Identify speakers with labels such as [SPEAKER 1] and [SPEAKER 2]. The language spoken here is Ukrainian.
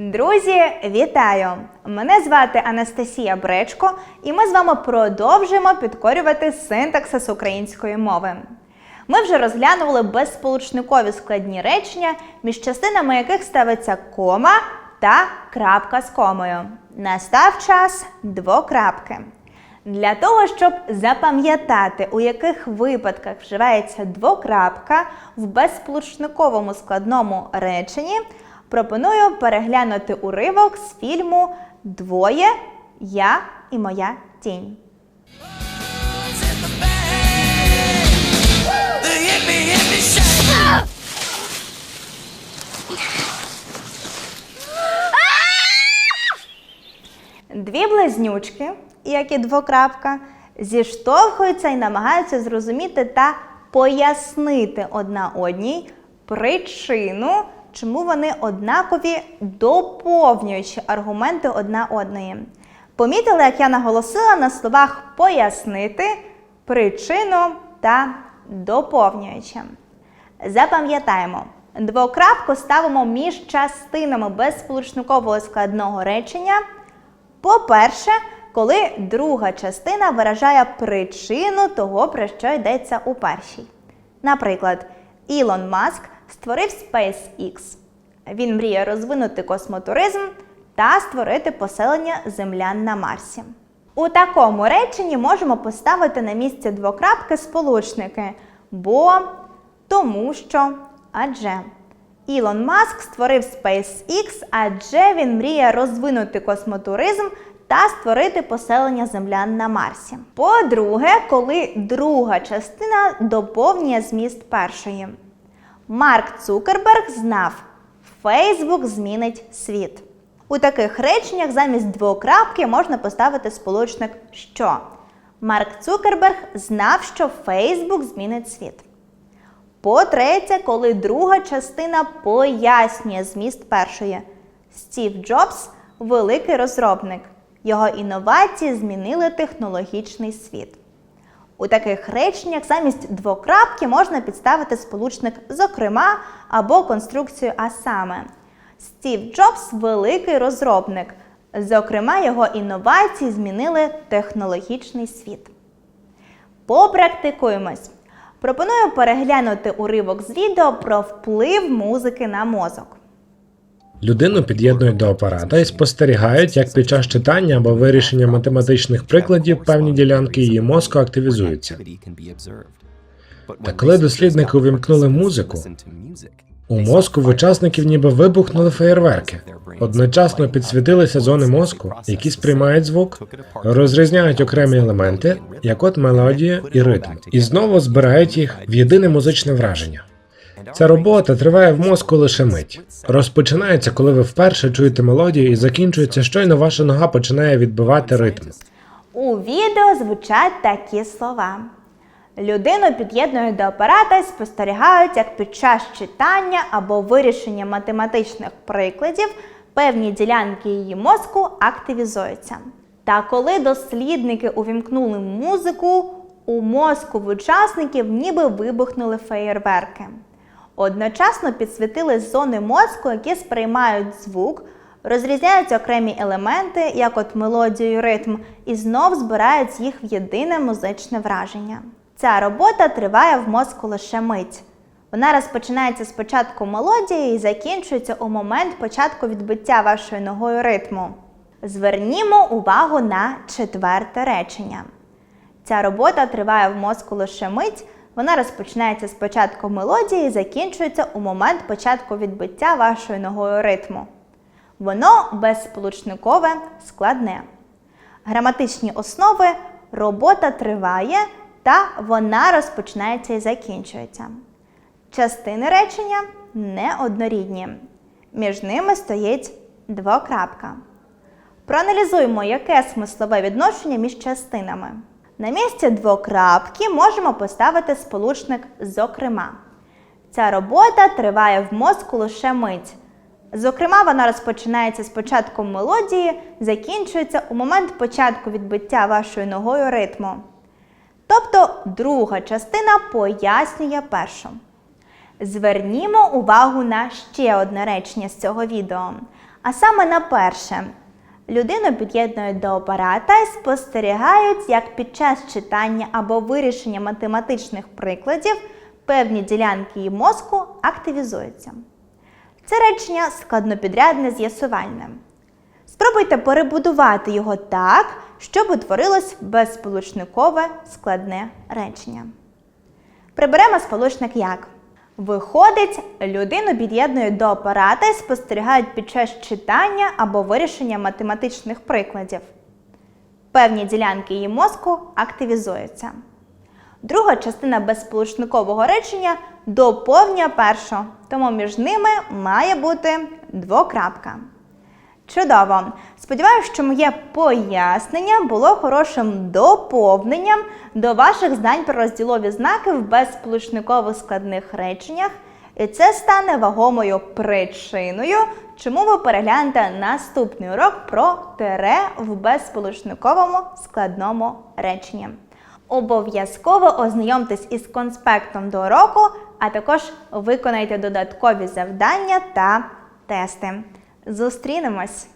[SPEAKER 1] Друзі, вітаю! Мене звати Анастасія Бречко, і ми з вами продовжуємо підкорювати синтаксис української мови. Ми вже розглянули безсполучникові складні речення, між частинами яких ставиться кома та крапка з комою. Настав час двокрапки. Для того, щоб запам'ятати, у яких випадках вживається двокрапка в безсполучниковому складному реченні, пропоную переглянути уривок з фільму Двоє Я і моя тінь. Дві близнючки, як і двокрапка, зіштовхуються і намагаються зрозуміти та пояснити одна одній причину, чому вони однакові доповнюючи аргументи одна одної. Помітили, як я наголосила на словах пояснити, причину та доповнюючи. Запам'ятаємо, двокрапку ставимо між частинами безсполучникового складного речення. По-перше, коли друга частина виражає причину того, про що йдеться у першій. Наприклад, Ілон Маск створив SpaceX. Він мріє розвинути космотуризм та створити поселення землян на Марсі. У такому реченні можемо поставити на місце двокрапки сполучники бо, тому що, адже. Ілон Маск створив SpaceX, адже він мріє розвинути космотуризм та створити поселення землян на Марсі. По-друге, коли друга частина доповнює зміст першої. Марк Цукерберг знав, Фейсбук змінить світ. У таких реченнях замість двокрапки можна поставити сполучник що. Марк Цукерберг знав, що Фейсбук змінить світ. По-третє, коли друга частина пояснює зміст першої. Стів Джобс великий розробник. Його інновації змінили технологічний світ. У таких реченнях замість двокрапки можна підставити сполучник зокрема або конструкцію а саме. Стів Джобс великий розробник. Зокрема, його інновації змінили технологічний світ. Попрактикуємось. Пропоную переглянути уривок з відео про вплив музики на мозок.
[SPEAKER 2] Людину під'єднують до апарата і спостерігають, як під час читання або вирішення математичних прикладів певні ділянки її мозку активізуються.
[SPEAKER 3] Та коли дослідники увімкнули музику,
[SPEAKER 2] У мозку в учасників ніби вибухнули феєрверки. Одночасно підсвітилися зони мозку, які сприймають звук, розрізняють окремі елементи, як от мелодія і ритм, і знову збирають їх в єдине музичне враження. Ця робота триває в мозку лише мить. Розпочинається, коли ви вперше чуєте мелодію, і закінчується щойно ваша нога починає відбивати ритм.
[SPEAKER 1] У відео звучать такі слова. Людину під'єднують до апарата і спостерігають, як під час читання або вирішення математичних прикладів певні ділянки її мозку активізуються. Та коли дослідники увімкнули музику, у мозку в учасників ніби вибухнули феєрверки. Одночасно підсвітили зони мозку, які сприймають звук, розрізняють окремі елементи, як от мелодію ритм, і знов збирають їх в єдине музичне враження. Ця робота триває в мозку лише мить. Вона розпочинається з початку мелодії і закінчується у момент початку відбиття вашою ногою ритму. Звернімо увагу на четверте речення. Ця робота триває в мозку лише мить. Вона розпочинається з початку мелодії і закінчується у момент початку відбиття вашою ногою ритму. Воно безсполучникове, складне. Граматичні основи робота триває та вона розпочинається і закінчується. Частини речення неоднорідні. Між ними стоїть двокрапка. Проаналізуємо, яке смислове відношення між частинами. На місці двокрапки можемо поставити сполучник зокрема. Ця робота триває в мозку лише мить. Зокрема, вона розпочинається з початку мелодії, закінчується у момент початку відбиття вашою ногою ритму. Тобто друга частина пояснює першу. Звернімо увагу на ще одне речення з цього відео. А саме на перше. Людину під'єднують до апарата і спостерігають, як під час читання або вирішення математичних прикладів певні ділянки її мозку активізуються. Це речення складнопідрядне з'ясувальне. Спробуйте перебудувати його так, щоб утворилось безсполучникове складне речення. Приберемо сполучник як. Виходить, людину під'єднують до апарата і спостерігають під час читання або вирішення математичних прикладів. Певні ділянки її мозку активізуються. Друга частина безсполучникового речення доповнює першу, тому між ними має бути двокрапка. Чудово! Сподіваюся, що моє пояснення було хорошим доповненням до ваших знань про розділові знаки в безсполучникових складних реченнях, і це стане вагомою причиною, чому ви переглянете наступний урок про тире в безсполучниковому складному реченні. Обов'язково ознайомтесь із конспектом до уроку, а також виконайте додаткові завдання та тести. Зустрінемось!